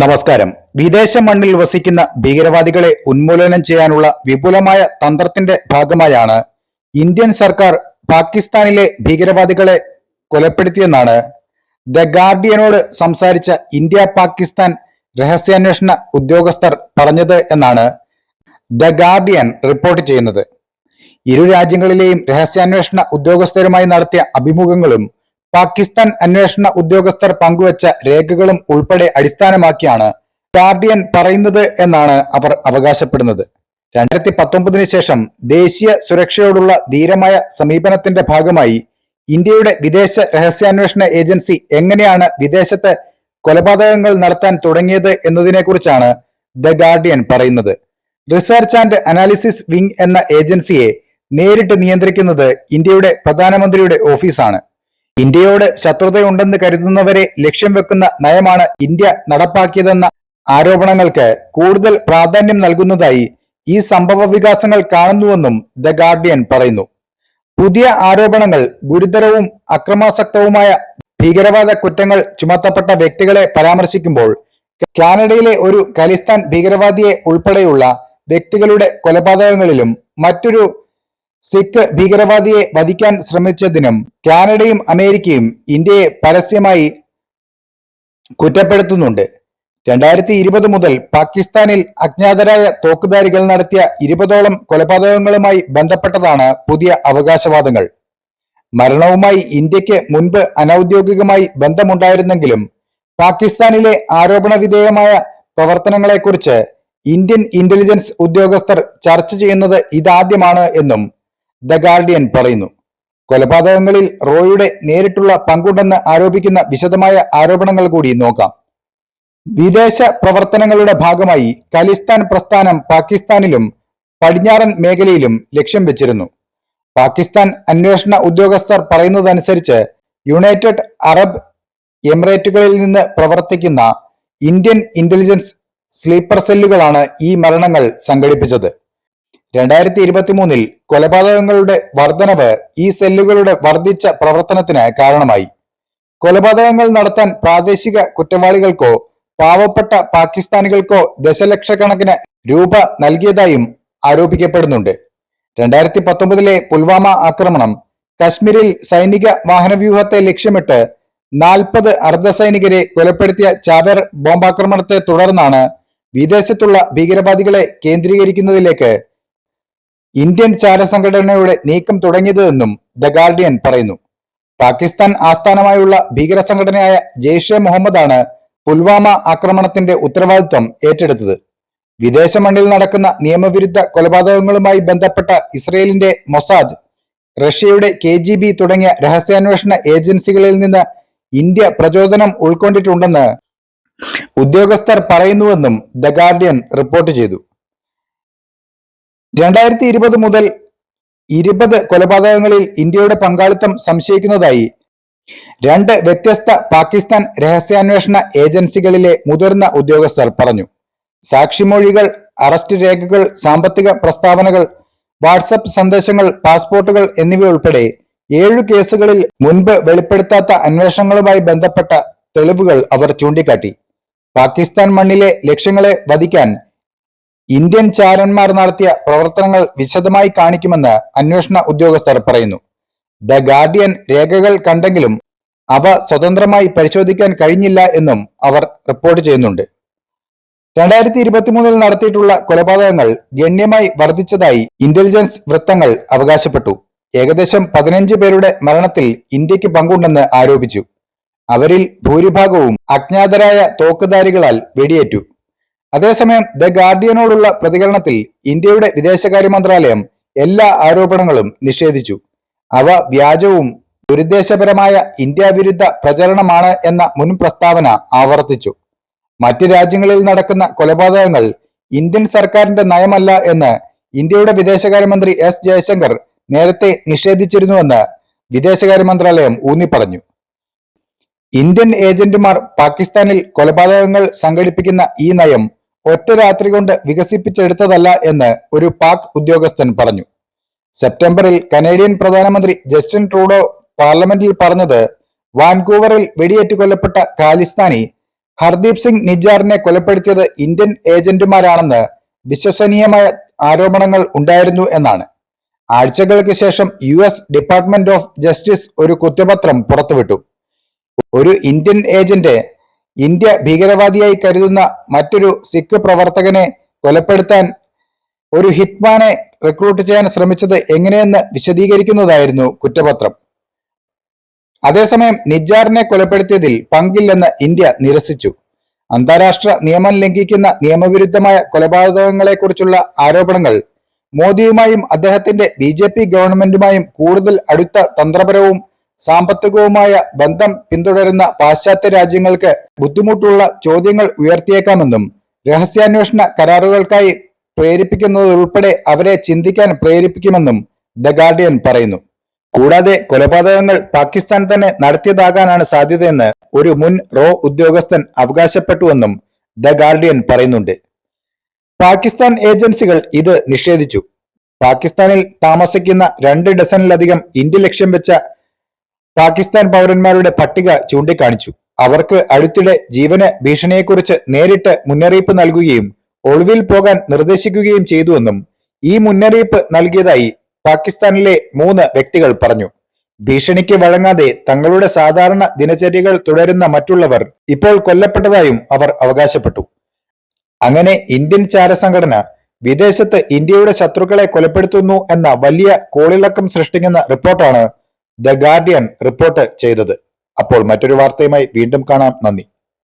നമസ്കാരം. വിദേശ മണ്ണിൽ വസിക്കുന്ന ഭീകരവാദികളെ ഉന്മൂലനം ചെയ്യാനുള്ള വിപുലമായ തന്ത്രത്തിന്റെ ഭാഗമായാണ് ഇന്ത്യൻ സർക്കാർ പാകിസ്ഥാനിലെ ഭീകരവാദികളെ കൊലപ്പെടുത്തിയെന്നാണ് ദ ഗാർഡിയനോട് സംസാരിച്ച ഇന്ത്യ പാകിസ്ഥാൻ രഹസ്യാന്വേഷണ ഉദ്യോഗസ്ഥർ പറഞ്ഞത് എന്നാണ് ദ ഗാർഡിയൻ റിപ്പോർട്ട് ചെയ്യുന്നത്. ഇരു രാജ്യങ്ങളിലെയും രഹസ്യാന്വേഷണ ഉദ്യോഗസ്ഥരുമായി നടത്തിയ അഭിമുഖങ്ങളും പാകിസ്ഥാൻ അന്വേഷണ ഉദ്യോഗസ്ഥർ പങ്കുവച്ച രേഖകളും ഉൾപ്പെടെ അടിസ്ഥാനമാക്കിയാണ് ഗാർഡിയൻ പറയുന്നത് എന്നാണ് അവർ അവകാശപ്പെടുന്നത്. രണ്ടായിരത്തി പത്തൊമ്പതിന് ശേഷം ദേശീയ സുരക്ഷയോടുള്ള ധീരമായ സമീപനത്തിന്റെ ഭാഗമായി ഇന്ത്യയുടെ വിദേശ രഹസ്യാന്വേഷണ ഏജൻസി എങ്ങനെയാണ് വിദേശത്ത് കൊലപാതകങ്ങൾ നടത്താൻ തുടങ്ങിയത് എന്നതിനെക്കുറിച്ചാണ് ദ ഗാർഡിയൻ പറയുന്നത്. റിസർച്ച് ആൻഡ് അനാലിസിസ് വിംഗ് എന്ന ഏജൻസിയെ നേരിട്ട് നിയന്ത്രിക്കുന്നത് ഇന്ത്യയുടെ പ്രധാനമന്ത്രിയുടെ ഓഫീസാണ്. ഇന്ത്യയോട് ശത്രുതയുണ്ടെന്ന് കരുതുന്നവരെ ലക്ഷ്യം വെക്കുന്ന നയമാണ് ഇന്ത്യ നടപ്പാക്കിയതെന്ന ആരോപണങ്ങൾക്ക് കൂടുതൽ പ്രാധാന്യം നൽകുന്നതായി ഈ സംഭവ വികാസങ്ങൾ കാണുന്നുവെന്നും ദ ഗാർഡിയൻ പറയുന്നു. പുതിയ ആരോപണങ്ങൾ ഗുരുതരവും അക്രമാസക്തവുമായ ഭീകരവാദ കുറ്റങ്ങൾ ചുമത്തപ്പെട്ട വ്യക്തികളെ പരാമർശിക്കുമ്പോൾ കാനഡയിലെ ഒരു ഖലിസ്ഥാൻ ഭീകരവാദിയെ ഉൾപ്പെടെയുള്ള വ്യക്തികളുടെ കൊലപാതകങ്ങളിലും മറ്റൊരു സിഖ് ഭീകരവാദിയെ വധിക്കാൻ ശ്രമിച്ചതിനും കാനഡയും അമേരിക്കയും ഇന്ത്യയെ പരസ്യമായി കുറ്റപ്പെടുത്തുന്നുണ്ട്. രണ്ടായിരത്തി ഇരുപത് മുതൽ പാകിസ്ഥാനിൽ അജ്ഞാതരായ തോക്കുധാരികൾ നടത്തിയ ഇരുപതോളം കൊലപാതകങ്ങളുമായി ബന്ധപ്പെട്ടതാണ് പുതിയ അവകാശവാദങ്ങൾ. മരണവുമായി ഇന്ത്യയ്ക്ക് മുൻപ് അനൌദ്യോഗികമായി ബന്ധമുണ്ടായിരുന്നെങ്കിലും പാകിസ്ഥാനിലെ ആരോപണ വിധേയമായ പ്രവർത്തനങ്ങളെക്കുറിച്ച് ഇന്ത്യൻ ഇന്റലിജൻസ് ഉദ്യോഗസ്ഥർ ചർച്ച ചെയ്യുന്നത് ഇതാദ്യമാണ് എന്നും ദ ഗാർഡിയൻ പറയുന്നു. കൊലപാതകങ്ങളിൽ റോയുടെ നേരിട്ടുള്ള പങ്കുണ്ടെന്ന് ആരോപിക്കുന്ന വിശദമായ ആരോപണങ്ങൾ കൂടി നോക്കാം. വിദേശ പ്രവർത്തനങ്ങളുടെ ഭാഗമായി ഖലിസ്ഥാൻ പ്രസ്ഥാനം പാകിസ്ഥാനിലും പടിഞ്ഞാറൻ മേഖലയിലും ലക്ഷ്യം വെച്ചിരുന്നു. പാകിസ്ഥാൻ അന്വേഷണ ഉദ്യോഗസ്ഥർ പറയുന്നതനുസരിച്ച് യുണൈറ്റഡ് അറബ് എമിറേറ്റുകളിൽ നിന്ന് പ്രവർത്തിക്കുന്ന ഇന്ത്യൻ ഇന്റലിജൻസ് സ്ലീപ്പർ സെല്ലുകളാണ് ഈ മരണങ്ങൾ സംഘടിപ്പിച്ചത്. രണ്ടായിരത്തി ഇരുപത്തി മൂന്നിൽ കൊലപാതകങ്ങളുടെ വർധനവ് ഈ സെല്ലുകളുടെ വർദ്ധിച്ച പ്രവർത്തനത്തിന് കാരണമായി. കൊലപാതകങ്ങൾ നടത്താൻ പ്രാദേശിക കുറ്റവാളികൾക്കോ പാവപ്പെട്ട പാകിസ്ഥാനികൾക്കോ ദശലക്ഷക്കണക്കിന് രൂപ നൽകിയതായും ആരോപിക്കപ്പെടുന്നുണ്ട്. രണ്ടായിരത്തി പത്തൊമ്പതിലെ പുൽവാമ ആക്രമണം കശ്മീരിൽ സൈനിക വാഹനവ്യൂഹത്തെ ലക്ഷ്യമിട്ട് നാൽപ്പത് അർദ്ധസൈനികരെ കൊലപ്പെടുത്തിയ ചാവേർ ബോംബാക്രമണത്തെ തുടർന്നാണ് വിദേശത്തുള്ള ഭീകരവാദികളെ കേന്ദ്രീകരിക്കുന്നതിലേക്ക് ഇന്ത്യൻ ചാരസംഘടനയുടെ നീക്കം തുടങ്ങിയതെന്നും ദ ഗാർഡിയൻ പറയുന്നു. പാകിസ്ഥാൻ ആസ്ഥാനമായുള്ള ഭീകര സംഘടനയായ ജെയ്ഷെ മുഹമ്മദാണ് പുൽവാമ ആക്രമണത്തിന്റെ ഉത്തരവാദിത്വം ഏറ്റെടുത്തത്. വിദേശ മണ്ണിൽ നടക്കുന്ന നിയമവിരുദ്ധ കൊലപാതകങ്ങളുമായി ബന്ധപ്പെട്ട ഇസ്രയേലിന്റെ മൊസാദ് റഷ്യയുടെ കെ ജി ബി തുടങ്ങിയ രഹസ്യാന്വേഷണ ഏജൻസികളിൽ നിന്ന് ഇന്ത്യ പ്രചോദനം ഉൾക്കൊണ്ടിട്ടുണ്ടെന്ന് ഉദ്യോഗസ്ഥർ പറയുന്നുവെന്നും ദ ഗാർഡിയൻ റിപ്പോർട്ട് ചെയ്തു. രണ്ടായിരത്തി ഇരുപത് മുതൽ ഇരുപത് കൊലപാതകങ്ങളിൽ ഇന്ത്യയുടെ പങ്കാളിത്തം സംശയിക്കുന്നതായി രണ്ട് വ്യത്യസ്ത പാകിസ്ഥാൻ രഹസ്യാന്വേഷണ ഏജൻസികളിലെ മുതിർന്ന ഉദ്യോഗസ്ഥർ പറഞ്ഞു. സാക്ഷിമൊഴികൾ അറസ്റ്റ് രേഖകൾ സാമ്പത്തിക പ്രസ്താവനകൾ വാട്സപ്പ് സന്ദേശങ്ങൾ പാസ്പോർട്ടുകൾ എന്നിവയുൾപ്പെടെ ഏഴു കേസുകളിൽ മുൻപ് വെളിപ്പെടുത്താത്ത അന്വേഷണങ്ങളുമായി ബന്ധപ്പെട്ട തെളിവുകൾ അവർ ചൂണ്ടിക്കാട്ടി. പാകിസ്ഥാൻ മണ്ണിലെ ലക്ഷ്യങ്ങളെ വധിക്കാൻ ഇന്ത്യൻ ചാരന്മാർ നടത്തിയ പ്രവർത്തനങ്ങൾ വിശദമായി കാണിക്കുമെന്ന് അന്വേഷണ ഉദ്യോഗസ്ഥർ പറയുന്നു. ദ ഗാർഡിയൻ രേഖകൾ കണ്ടെങ്കിലും അവ സ്വതന്ത്രമായി പരിശോധിക്കാൻ കഴിഞ്ഞില്ല എന്നും അവർ റിപ്പോർട്ട് ചെയ്യുന്നുണ്ട്. രണ്ടായിരത്തി ഇരുപത്തിമൂന്നിൽ നടത്തിയിട്ടുള്ള കൊലപാതകങ്ങൾ ഗണ്യമായി വർദ്ധിച്ചതായി ഇന്റലിജൻസ് വൃത്തങ്ങൾ അവകാശപ്പെട്ടു. ഏകദേശം പതിനഞ്ച് പേരുടെ മരണത്തിൽ ഇന്ത്യയ്ക്ക് പങ്കുണ്ടെന്ന് ആരോപിച്ചു. അവരിൽ ഭൂരിഭാഗവും അജ്ഞാതരായ തോക്കുധാരികളാൽ വെടിയേറ്റു. അതേസമയം ദ ഗാർഡിയനോടുള്ള പ്രതികരണത്തിൽ ഇന്ത്യയുടെ വിദേശകാര്യ മന്ത്രാലയം എല്ലാ ആരോപണങ്ങളും നിഷേധിച്ചു. അവ വ്യാജവും ദുരുദ്ദേശപരമായ ഇന്ത്യ വിരുദ്ധ പ്രചരണമാണ് എന്ന മുൻ പ്രസ്താവന ആവർത്തിച്ചു. മറ്റ് രാജ്യങ്ങളിൽ നടക്കുന്ന കൊലപാതകങ്ങൾ ഇന്ത്യൻ സർക്കാരിന്റെ നയമല്ല എന്ന് ഇന്ത്യയുടെ വിദേശകാര്യമന്ത്രി എസ് ജയശങ്കർ നേരത്തെ നിഷേധിച്ചിരുന്നുവെന്ന് വിദേശകാര്യ മന്ത്രാലയം ഊന്നിപ്പറഞ്ഞു. ഇന്ത്യൻ ഏജന്റുമാർ പാകിസ്ഥാനിൽ കൊലപാതകങ്ങൾ സംഘടിപ്പിക്കുന്ന ഈ നയം ഒറ്റ രാത്രി കൊണ്ട് വികസിപ്പിച്ചെടുത്തതല്ല എന്ന് ഒരു പാക് ഉദ്യോഗസ്ഥൻ പറഞ്ഞു. സെപ്റ്റംബറിൽ കനേഡിയൻ പ്രധാനമന്ത്രി ജസ്റ്റിൻ ട്രൂഡോ പാർലമെന്റിൽ പറഞ്ഞത് വാൻകൂവറിൽ വെടിയേറ്റ് കൊല്ലപ്പെട്ട ഖാലിസ്ഥാനി ഹർദീപ് സിംഗ് നിജാറിനെ കൊലപ്പെടുത്തിയത് ഇന്ത്യൻ ഏജന്റുമാരാണെന്ന് വിശ്വസനീയമായ ആരോപണങ്ങൾ ഉണ്ടായിരുന്നു എന്നാണ്. ആഴ്ചകൾക്ക് ശേഷം U S department of justice ഒരു കുറ്റപത്രം പുറത്തുവിട്ടു. ഒരു ഇന്ത്യൻ ഏജന്റ് ഇന്ത്യ ഭീകരവാദിയായി കരുതുന്ന മറ്റൊരു സിഖ് പ്രവർത്തകനെ കൊലപ്പെടുത്താൻ ഒരു ഹിറ്റ്മാനെ റിക്രൂട്ട് ചെയ്യാൻ ശ്രമിച്ചത് എങ്ങനെയെന്ന് വിശദീകരിക്കുന്നതായിരുന്നു കുറ്റപത്രം. അതേസമയം നിജാറിനെ കൊലപ്പെടുത്തിയതിൽ പങ്കില്ലെന്ന് ഇന്ത്യ നിരസിച്ചു. അന്താരാഷ്ട്ര നിയമം ലംഘിക്കുന്ന നിയമവിരുദ്ധമായ കൊലപാതകങ്ങളെക്കുറിച്ചുള്ള ആരോപണങ്ങൾ മോദിയുമായും അദ്ദേഹത്തിന്റെ ബി ഗവൺമെന്റുമായും കൂടുതൽ അടുത്ത തന്ത്രപരവും സാമ്പത്തികവുമായ ബന്ധം പിന്തുടരുന്ന പാശ്ചാത്യ രാജ്യങ്ങൾക്ക് ബുദ്ധിമുട്ടുള്ള ചോദ്യങ്ങൾ ഉയർത്തിയേക്കാമെന്നും രഹസ്യാന്വേഷണ കരാറുകൾക്കായി പ്രേരിപ്പിക്കുന്നതുൾപ്പെടെ അവരെ ചിന്തിക്കാൻ പ്രേരിപ്പിക്കുമെന്നും ദ ഗാർഡിയൻ പറയുന്നു. കൂടാതെ കൊലപാതകങ്ങൾ പാകിസ്ഥാൻ തന്നെ നടത്തിയതാകാനാണ് സാധ്യതയെന്ന് ഒരു മുൻ റോ ഉദ്യോഗസ്ഥൻ അവകാശപ്പെട്ടുവെന്നും ദ ഗാർഡിയൻ പറയുന്നുണ്ട്. പാകിസ്ഥാൻ ഏജൻസികൾ ഇത് നിഷേധിച്ചു. പാകിസ്ഥാനിൽ താമസിക്കുന്ന രണ്ട് ഡസനിലധികം ഇന്ത്യ ലക്ഷ്യം വെച്ച പാകിസ്ഥാൻ പൗരന്മാരുടെ പട്ടിക ചൂണ്ടിക്കാണിച്ചു. അവർക്ക് അടുത്തിടെ ജീവന് ഭീഷണിയെക്കുറിച്ച് നേരിട്ട് മുന്നറിയിപ്പ് നൽകുകയും ഒളിവിൽ പോകാൻ നിർദ്ദേശിക്കുകയും ചെയ്തുവെന്നും ഈ മുന്നറിയിപ്പ് നൽകിയതായി പാകിസ്ഥാനിലെ മൂന്ന് വ്യക്തികൾ പറഞ്ഞു. ഭീഷണിക്ക് വഴങ്ങാതെ തങ്ങളുടെ സാധാരണ ദിനചര്യകൾ തുടരുന്ന മറ്റുള്ളവർ ഇപ്പോൾ കൊല്ലപ്പെട്ടതായും അവർ അവകാശപ്പെട്ടു. അങ്ങനെ ഇന്ത്യൻ ചാരസംഘടന വിദേശത്ത് ഇന്ത്യയുടെ ശത്രുക്കളെ കൊലപ്പെടുത്തുന്നു എന്ന വലിയ കോളിളക്കം സൃഷ്ടിക്കുന്ന റിപ്പോർട്ടാണ് ദ ഗാർഡിയൻ റിപ്പോർട്ട് ചെയ്തത്. അപ്പോൾ മറ്റൊരു വാർത്തയുമായി വീണ്ടും കാണാം. നന്ദി.